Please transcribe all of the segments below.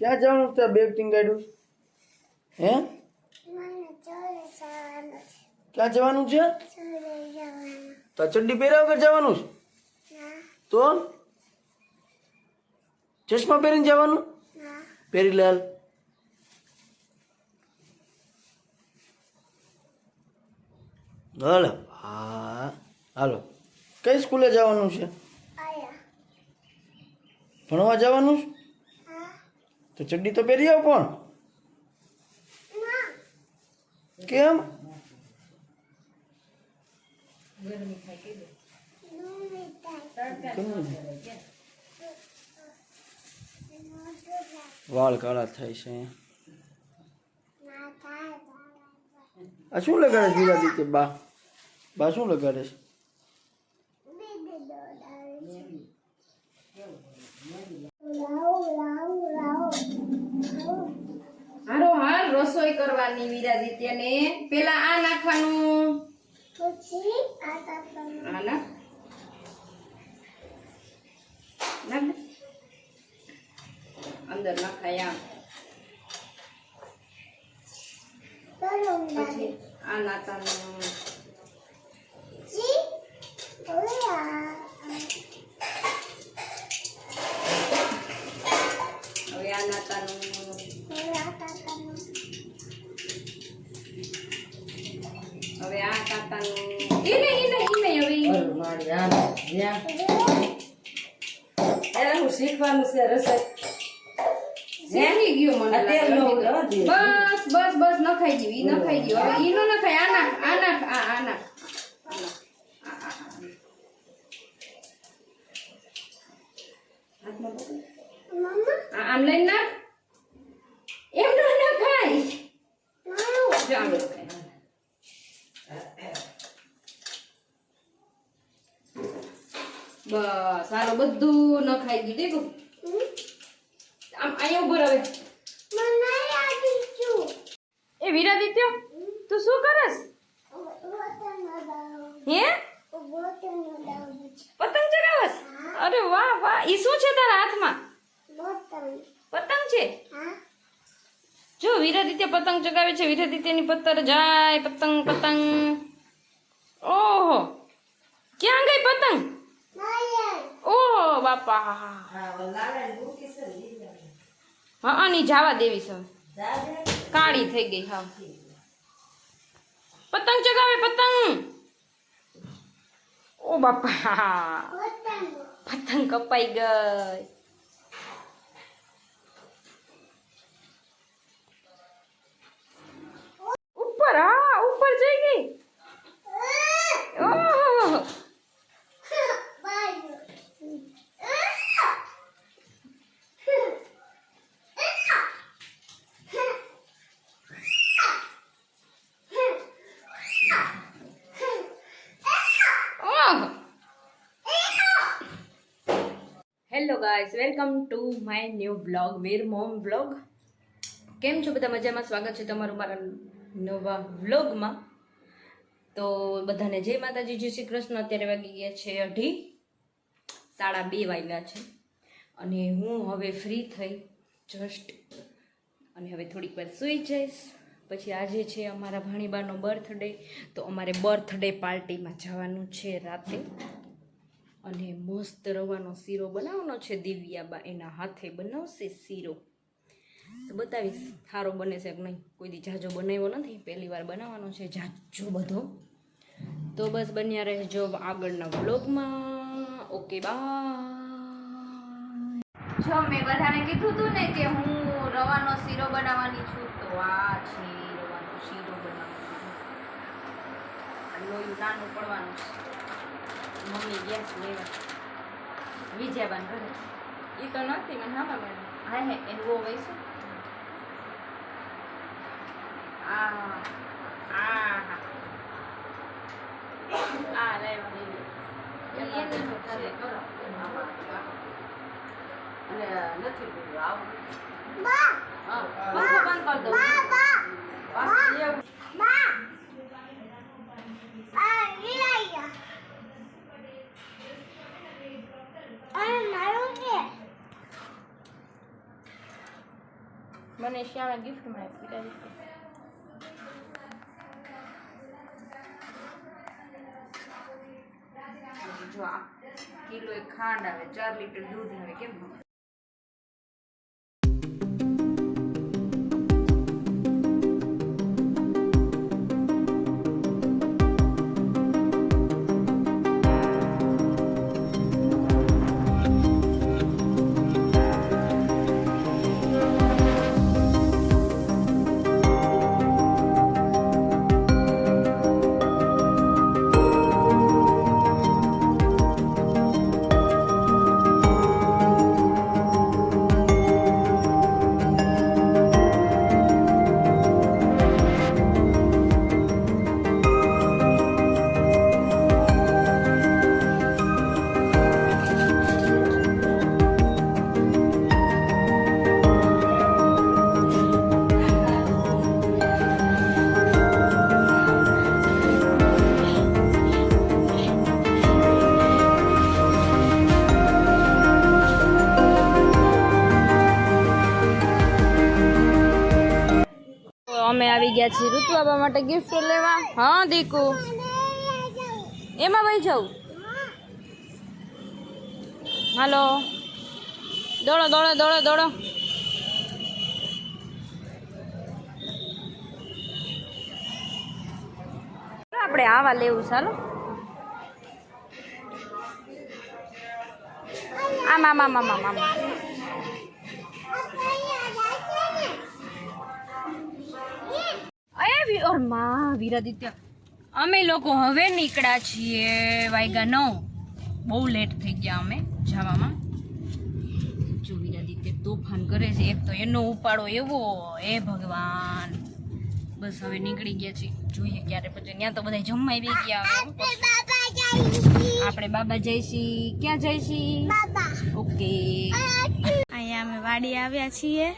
ક્યાં જવાનું છે બેગ ટીંગાડ્યું? હે? ક્યાં જવાનું છે? તો ચડ્ડી પહેર્યા વગર જવાનું છે? તો? ચશ્મા પહેરીને જવાનું? પહેરી લાલ. હાલો. હા. હાલો. કઈ સ્કૂલે જવાનું છે? ભણવા જવાનું છે? તો ચડ્ડી તો પહેરી આવ પણ ના કેમ દૂધ થાય કેમ? મોટું થાય વાળ કાળા થાય છે ના થાય આ શું લગાડે છે વિરાદી બા બા શું લગાડે છે હારો હાલ રસોઈ કરવાની વિરાદિત્યને પેલા આ નાખવાનું. પછી આ નાખ. અંદર નાખાય આમ આ નાતાનું જી હવે આ હવે આ હવે હવે ઈ. શીખવાનું છે રસોઈ શીખી ગયો મને. બસ બસ બસ નખાઈ ગયું ઈ નખાઈ ગયું હવે ઈ નખાય આ આના આ નાખ આ આ નાખ આ નાખ. આ, આ, આ. હાથમાં પકડ. મમ્મા આ આમ લઈને નાખ એમ નો નખાય મારું જો આમ નખાય બસ સારું નખાઈ ગયું દેખો આમ અહીંયા ઊભો રહે. એ વિરાદિત્ય તું શું કરસ? હે? પતંગ ચગાવસ? અરે વાહ વાહ. ઈ શું છે તારા હાથમાં? પતંગ છે? જો વિરાદિત્ય પતંગ ચગાવે છે. વિરાદિત્યની પત્તર જાય. પતંગ પતંગ. ઓહો ક્યાં ગઈ પતંગ ઓહો બાપા હા આની જાવા દેવી છે કાળી થઈ ગઈ હા. પતંગ ચગાવે પતંગ. ઓ બાપા પતંગ કપાઈ ગઈ ઉપર હા ઉપર જઈ ગઈ ઓહો ઓહો hello guys welcome to my new blog Veer mom blog કેમ છો બધા? મજામાં? સ્વાગત છે તમારું મારા નવા વ્લોગમાં તો બધાને જય માતાજી. જય શ્રી કૃષ્ણ. અત્યારે વાગી ગયા છે અઢી. સાડા બે વાગ્યા છે. અને હું હવે ફ્રી થઈ જસ્ટ અને હવે થોડીક વાર સૂઈ જઈશ. પછી આજે છે અમારા ભાણીબાનો બર્થડે તો અમારે બર્થડે પાર્ટીમાં જવાનું છે રાતે. અને મસ્ત રવાનો શીરો બનાવવાનો છે દિવ્યાબા, એના હાથે બનાવશે શીરો. તો બતાવીશ સારો બને છે કે નહીં? કોઈ દી જાજો બનાવ્યો નથી, પહેલી વાર બનાવવાનો છે, જાજો બધો. તો બસ બન્યા રહેજો આગળના વ્લોગમાં. ઓકે બાય જો મેં બધાને કીધું હતું ને કે હું રવાનો શીરો બનાવવાની છું તો આ છે રવાનો શીરો બનાવવાનો. લોયું નાનું પડવાનું છે. મમ્મી છે લેવા. વિજયાબાન ઘરે એ તો નથી મને હા મેડમ હા હે એનું બહુ વય છે. આ આ આ લેવા એની છે. કરો અને નથી આવું. હા બંધ કરી દઉં. પાછું એવું મને શ્યામે ગિફ્ટ મળે જો આ કિલો એક ખાંડ આવે ચાર લીટર દૂધ આવે કેમ? અમે આવી ગયા છીએ ઋતુ બાબા માટે ગિફ્ટ લેવા. હા, દીકુ. એમાં ભાઈ જાઉં? હાલો. દોડો દોડો દોડો દોડો. આપણે આવા લેવું ચાલો આમ આમ આમ આમ. અરે ઓરમાં વીરાદિત્ય અમે લોકો હવે નીકળ્યા છીએ વાયગા નવ. બહુ લેટ થઈ ગયા અમે જવામાં. જો વીરાદિત્ય તોફાન કરે છે એક તો એનો ઉપાડો એવો એ ભગવાન. બસ હવે નીકળી ગયા છીએ. જોઈએ ક્યારે પછી ત્યાં તો બધા જમવા બી ગયા આપણે બાબા જઈશી. ક્યાં જઈશી? ઓકે અહીંયા અમે વાડી આવ્યા છીએ.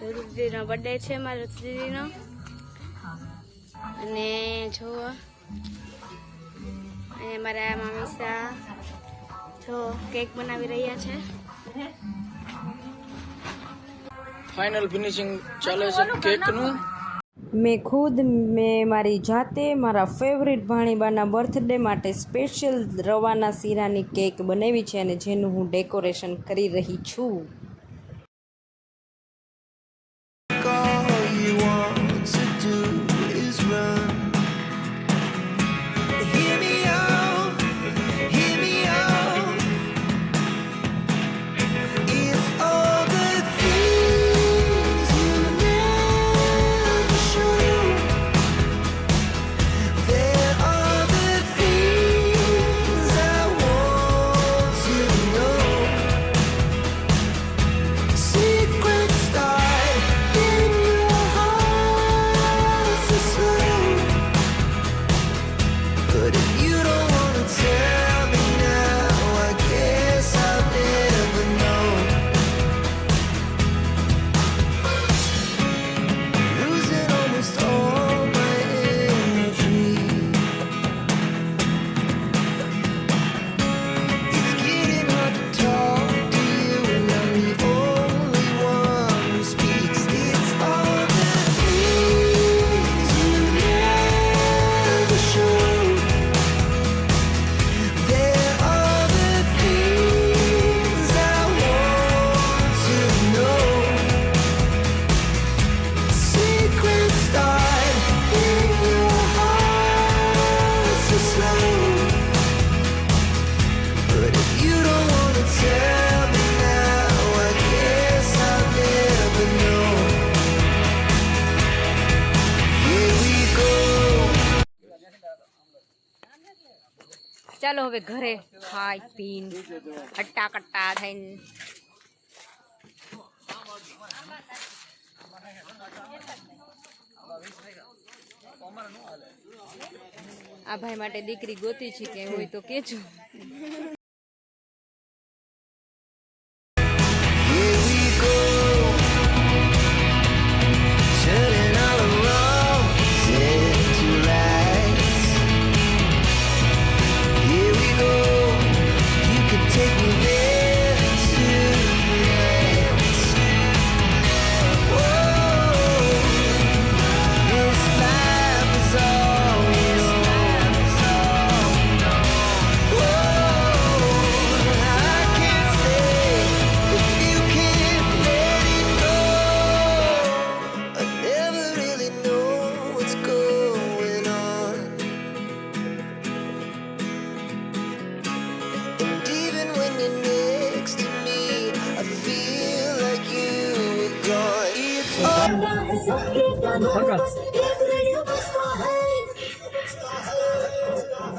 રુદ્રીનો બર્થડે છે મારા રુદ્રીનો અને જો અહીંયા મારા મામીસા જો કેક બનાવી રહ્યા છે. ફાઇનલ ફિનિશિંગ ચાલે છે કેકનું મેં ખુદ મેં મારી જાતે મારા ફેવરિટ ભાણીબાના બર્થડે માટે સ્પેશિયલ રવાના શીરાની કેક બનાવી છે અને જેનું હું ડેકોરેશન કરી રહી છું. ચાલો હવે ઘરે ખાઈ, પીન હટ્ટા કટ્ટા થઈને. આ ભાઈ માટે દીકરી ગોતી છે કે હોય તો કેજો.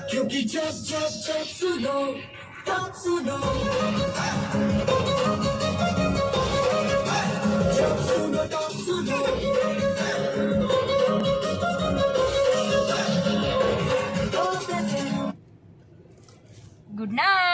क्योंकि जब जब जब सुनो तब सुनो जब सुनो तब सुनो गुड नाइट